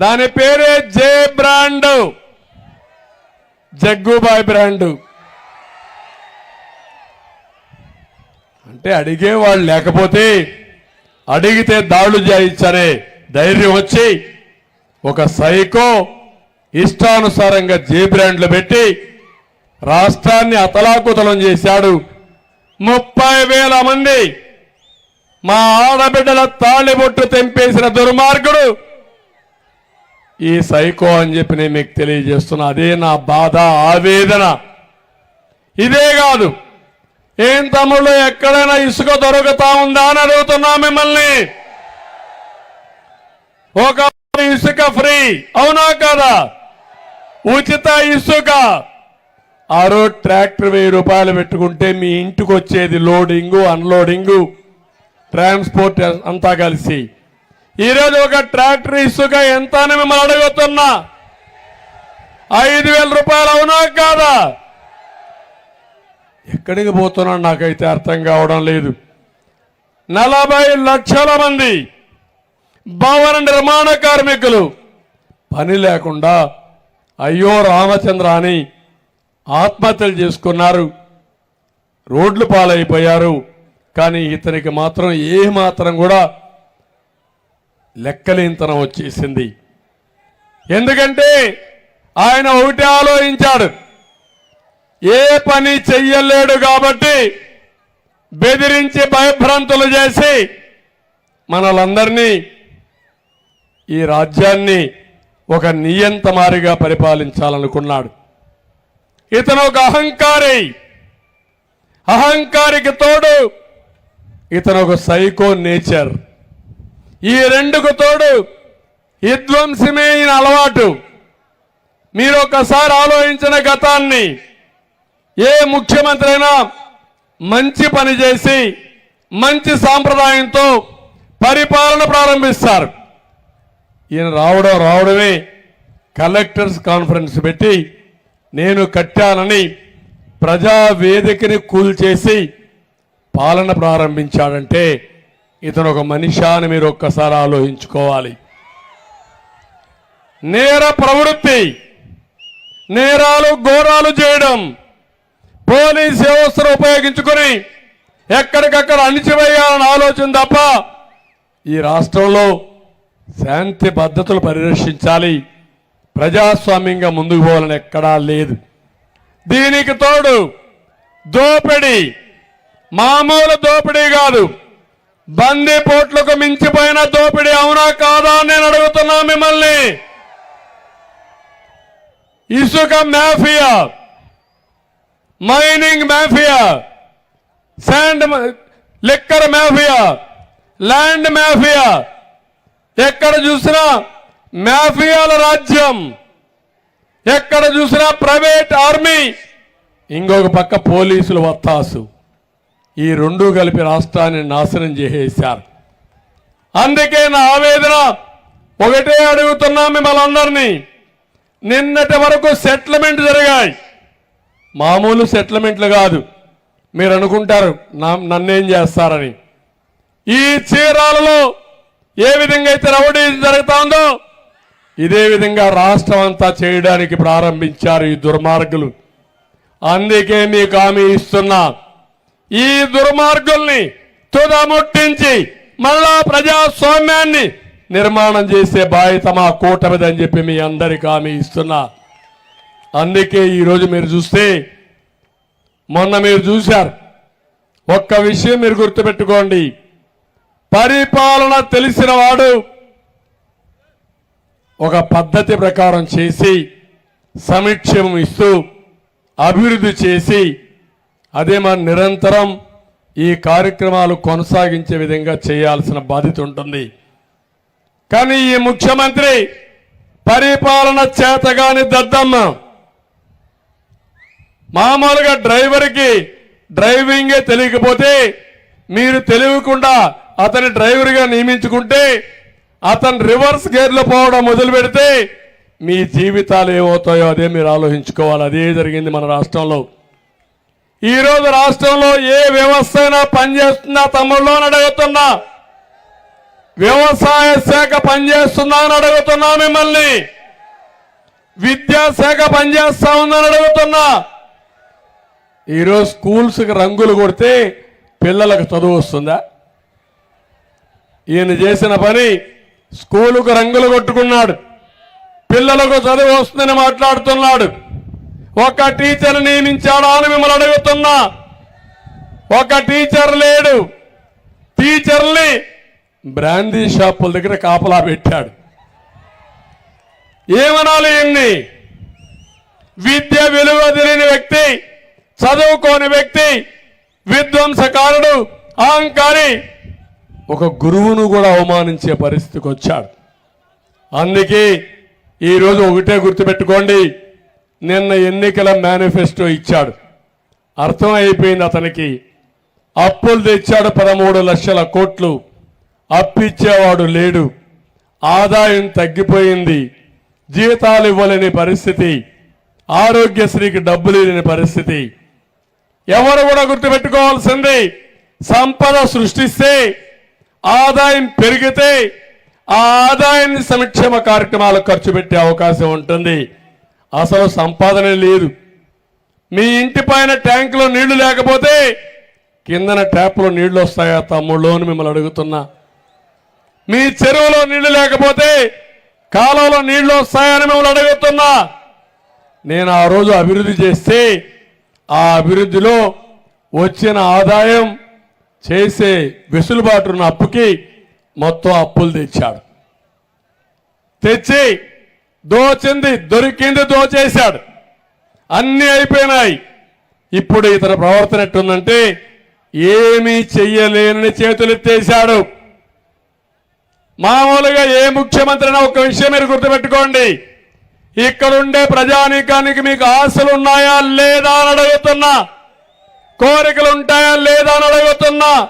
దాని పేరే జే brand. Jaggu Bhai brand. అంటే అడిగేవాళ్ళు లేకపోతే అడిగితే దాడులు చేయించనే ధైర్యం వచ్చి ఒక సైకో ఇష్టానుసారంగా జే బ్రాండ్లు పెట్టి రాష్ట్రాన్ని అతలాకుతలం చేశాడు. ముప్పై వేల మంది మా ఆడబిడ్డల తాళిబొట్టు తెంపేసిన దుర్మార్గుడు ఈ సైకో అని చెప్పి నేను మీకు తెలియజేస్తున్నా. అదే నా బాధ ఆవేదన. ఇదే కాదు ఏం తమ్ముళ్ళు ఎక్కడైనా ఇసుక దొరుకుతా ఉందా అని అడుగుతున్నా మిమ్మల్ని. ఒక ఇసుక ఫ్రీ అవునా కదా? ఉచిత ఇసుక. ఆ రోజు ట్రాక్టర్ వెయ్యి రూపాయలు పెట్టుకుంటే మీ ఇంటికి వచ్చేది లోడింగు అన్లోడింగు ట్రాన్స్పోర్ట్ అంతా కలిసి. ఈరోజు ఒక ట్రాక్టర్ ఇసుక ఎంత అని మిమ్మల్ని అడుగుతున్నా? ఐదు వేల రూపాయలు అవునా కాదా? ఎక్కడికి పోతున్నాడు నాకైతే అర్థం కావడం లేదు. నలభై లక్షల మంది భవన నిర్మాణ కార్మికులు. పని లేకుండా అయ్యో రామచంద్ర అని ఆత్మహత్యలు చేసుకున్నారు. రోడ్లు పాలైపోయారు. కానీ ఇతనికి మాత్రం ఏ మాత్రం కూడా లెక్కలేనితనం వచ్చేసింది. ఎందుకంటే ఆయన ఒకటే ఆలోచించాడు. ఏ పని చెయ్యలేడు కాబట్టి బెదిరించి భయభ్రాంతులు చేసి మనలందరినీ ఈ రాజ్యాన్ని ఒక నియంతమారిగా పరిపాలించాలనుకున్నాడు. ఇతను ఒక అహంకారి. అహంకారికి తోడు ఇతను ఒక సైకో నేచర్. ఈ రెండుకు తోడు విధ్వంసమైన అలవాటు. మీరు ఒకసారి ఆలోచించిన గతాన్ని ఏ ముఖ్యమంత్రి అయినా మంచి పని చేసి మంచి సాంప్రదాయంతో పరిపాలన ప్రారంభిస్తారు. ఈయన రావడం రావడమే కలెక్టర్స్ కాన్ఫరెన్స్ పెట్టి నేను కట్టానని ప్రజా వేదికని కూల్చేసి పాలన ప్రారంభించాడంటే ఇతను ఒక మనిషి అని మీరు ఒక్కసారి ఆలోచించుకోవాలి. నేర ప్రవృత్తి నేరాలు ఘోరాలు చేయడం పోలీస్ వ్యవస్థను ఉపయోగించుకొని ఎక్కడికక్కడ అణిచివేయాలని ఆలోచన తప్ప ఈ రాష్ట్రంలో శాంతి భద్రతలు పరిరక్షించాలి. ప్రజాస్వామ్యంగా ముందుకు పోవాలని ఎక్కడా లేదు. దీనికి తోడు దోపిడీ మామూలు దోపిడీ కాదు. బందీపోట్లకు మించిపోయిన దోపిడీ అవునా కాదా నేను అడుగుతున్నా మిమ్మల్ని. ఇసుక mafia mining mafia sand liquor mafia land mafia. ఎక్కడ చూసినా మాఫియాల రాజ్యం ఎక్కడ చూసినా ప్రైవేట్ ఆర్మీ. ఇంకొక పక్క పోలీసులు వత్తాసు. ఈ రెండు కలిపి రాష్ట్రాన్ని నాశనం చేసేశారు. అందుకే నా ఆవేదన ఒకటే అడుగుతున్నా మిమ్మల్ని అందరినీ. నిన్నటి వరకు సెటిల్మెంట్ జరిగాయి. మామూలు సెటిల్మెంట్లు కాదు. మీరు అనుకుంటారు నన్నేం చేస్తారని. ఈ చీరాలలో ఏ విధంగా అయితే రౌడీ జరుగుతుందో ఇదే విధంగా రాష్ట్రం అంతా చేయడానికి ప్రారంభించారు ఈ దుర్మార్గులు. అందుకే మీకు హామీ ఇస్తున్నా. ఈ దుర్మార్గుల్ని తుదముట్టించి మళ్ళా ప్రజాస్వామ్యాన్ని నిర్మాణం చేసే బాధ్యత మా కూటమిదని చెప్పి మీ అందరికీ హామీ ఇస్తున్నా. అందుకే ఈరోజు మీరు చూస్తే మొన్న మీరు చూశారు. ఒక్క విషయం మీరు గుర్తుపెట్టుకోండి. పరిపాలన తెలిసిన వాడు ఒక పద్ధతి ప్రకారం చేసి సమీక్షం ఇస్తూ అభివృద్ధి చేసి అదే మన నిరంతరం ఈ కార్యక్రమాలు కొనసాగించే విధంగా చేయాల్సిన బాధ్యత ఉంటుంది. కానీ ఈ ముఖ్యమంత్రి పరిపాలన చేతగాని దద్దమ్మ మామూలుగా డ్రైవర్కి డ్రైవింగే తెలియకపోతే మీరు తెలియకుండా అతని డ్రైవర్గా నియమించుకుంటే అతను రివర్స్ గేర్లో పోవడం మొదలు పెడితే మీ జీవితాలు ఏమవుతాయో అదే మీరు ఆలోచించుకోవాలి. అదే జరిగింది మన రాష్ట్రంలో. ఈరోజు రాష్ట్రంలో ఏ వ్యవస్థ అయినా పనిచేస్తుందా తమ్ముళ్ళు అని అడుగుతున్నా. వ్యవసాయ శాఖ పనిచేస్తుందా అని అడుగుతున్నా మిమ్మల్ని. విద్యాశాఖ పనిచేస్తా ఉందని అడుగుతున్నా. ఈరోజు స్కూల్స్కి రంగులు కొడితే పిల్లలకు చదువు వస్తుందా? ఈయన చేసిన పని స్కూలుకు రంగులు కొట్టుకున్నాడు. పిల్లలకు చదువు వస్తుందని మాట్లాడుతున్నాడు. ఒక టీచర్ నియమించాడా అని మిమ్మల్ని అడుగుతున్నా. ఒక టీచర్ లేడు. టీచర్ని బ్రాందీ షాపుల దగ్గర కాపలా పెట్టాడు. ఏమనాలి ఇన్ని? విద్య విలువ తెలియని వ్యక్తి చదువుకోని వ్యక్తి విధ్వంసకారుడు అహంకారి ఒక గురువును కూడా అవమానించే పరిస్థితికి వచ్చాడు. అందుకే ఈరోజు ఒకటే గుర్తుపెట్టుకోండి. నిన్న ఎన్నికల మేనిఫెస్టో ఇచ్చాడు. అర్థం అయిపోయింది అతనికి. అప్పులు తెచ్చాడు పదమూడు లక్షల కోట్లు. అప్పిచ్చేవాడు లేడు. ఆదాయం తగ్గిపోయింది. జీతాలు ఇవ్వలేని పరిస్థితి. ఆరోగ్యశ్రీకి డబ్బులు లేని పరిస్థితి. ఎవరు కూడా గుర్తుపెట్టుకోవాల్సింది. సంపద సృష్టిస్తే ఆదాయం పెరిగితే ఆ ఆదాయాన్ని సంక్షేమ కార్యక్రమాలు ఖర్చు పెట్టే అవకాశం ఉంటుంది. అసలు సంపాదన లేదు. మీ ఇంటి పైన ట్యాంకులో నీళ్ళు లేకపోతే కిందన ట్యాప్లో నీళ్ళు వస్తాయా తమ్ముళ్ళు అని మిమ్మల్ని అడుగుతున్నా. మీ చెరువులో నీళ్ళు లేకపోతే కాలంలో నీళ్ళు వస్తాయని మిమ్మల్ని అడుగుతున్నా. నేను ఆ రోజు అభివృద్ధి చేస్తే ఆ అభివృద్ధిలో వచ్చిన ఆదాయం చేసే వెసులుబాటున్న అప్పుకి మొత్తం అప్పులు తెచ్చాడు. తెచ్చి దోచింది దొరికింది దోచేశాడు. అన్నీ అయిపోయినాయి. ఇప్పుడు ఇతర ప్రవర్తన ఎట్టుందంటే ఏమీ చెయ్యలేనని చేతులెత్తేశాడు. మామూలుగా ఏ ముఖ్యమంత్రి అయినా ఒక విషయం మీరు గుర్తుపెట్టుకోండి. ఇక్కడుండే ప్రజానీకానికి మీకు ఆశలు ఉన్నాయా లేదా అని అడుగుతున్నా. కోరికలు ఉంటాయా లేదా అని అడుగుతున్నా.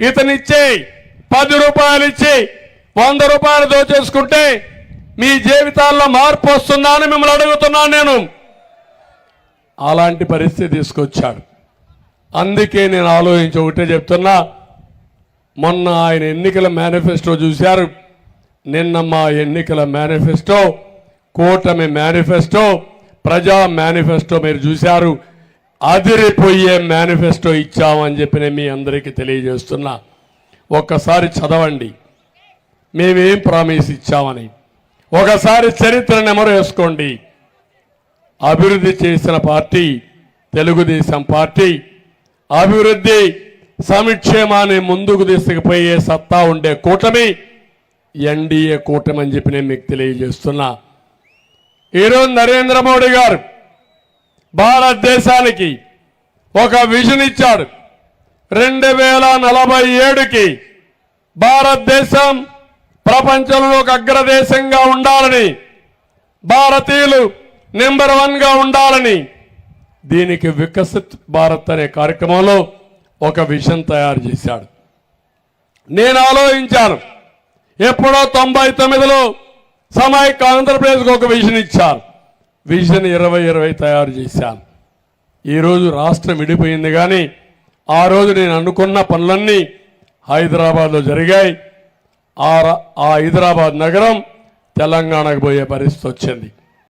ఇతనిచ్చే పది రూపాయలు ఇచ్చి వంద రూపాయలు దోచేసుకుంటే మీ జీవితాల్లో మార్పు వస్తుందా అని మిమ్మల్ని అడుగుతున్నాను నేను. అలాంటి పరిస్థితి తీసుకొచ్చాడు. అందుకే నేను ఆలోచించి ఒకటే చెప్తున్నా. మొన్న ఆయన ఎన్నికల మేనిఫెస్టో చూశారు. నిన్న మా ఎన్నికల మేనిఫెస్టో కూటమి మేనిఫెస్టో ప్రజా మేనిఫెస్టో మీరు చూశారు. అదిరిపోయే మేనిఫెస్టో ఇచ్చామని చెప్పి నేను మీ అందరికీ తెలియజేస్తున్నా. ఒక్కసారి చదవండి. మేమేం ప్రామిస్ ఇచ్చామని. ఒకసారి చరిత్ర నెమరు వేసుకోండి అభివృద్ధి చేసిన పార్టీ తెలుగుదేశం పార్టీ. అభివృద్ధి సంక్షేమాన్ని ముందుకు తీసుకుపోయే సత్తా ఉండే కూటమి ఎన్డీఏ కూటమి అని చెప్పి నేను మీకు తెలియజేస్తున్నా. ఈరోజు నరేంద్ర మోడీ గారు భారతదేశానికి ఒక విజన్ ఇచ్చాడు రెండు వేల నలభై ఏడుకి భారతదేశం ప్రపంచంలో ఒక అగ్రదేశంగా ఉండాలని భారతీయులు నెంబర్ వన్గా ఉండాలని దీనికి వికసిత్ భారత్ అనే కార్యక్రమంలో ఒక విషయం తయారు చేశాడు. నేను ఆలోచించాను ఎప్పుడో తొంభై తొమ్మిదిలో సమైక్య ఆంధ్రప్రదేశ్కి ఒక విజన్ ఇచ్చారు. విజన్ ఇరవై ఇరవై తయారు చేశాను. ఈరోజు రాష్ట్రం విడిపోయింది కానీ ఆ రోజు నేను అనుకున్న పనులన్నీ హైదరాబాద్లో జరిగాయి. ఆ హైదరాబాద్ నగరం తెలంగాణకు పోయే పరిస్థితి వచ్చింది.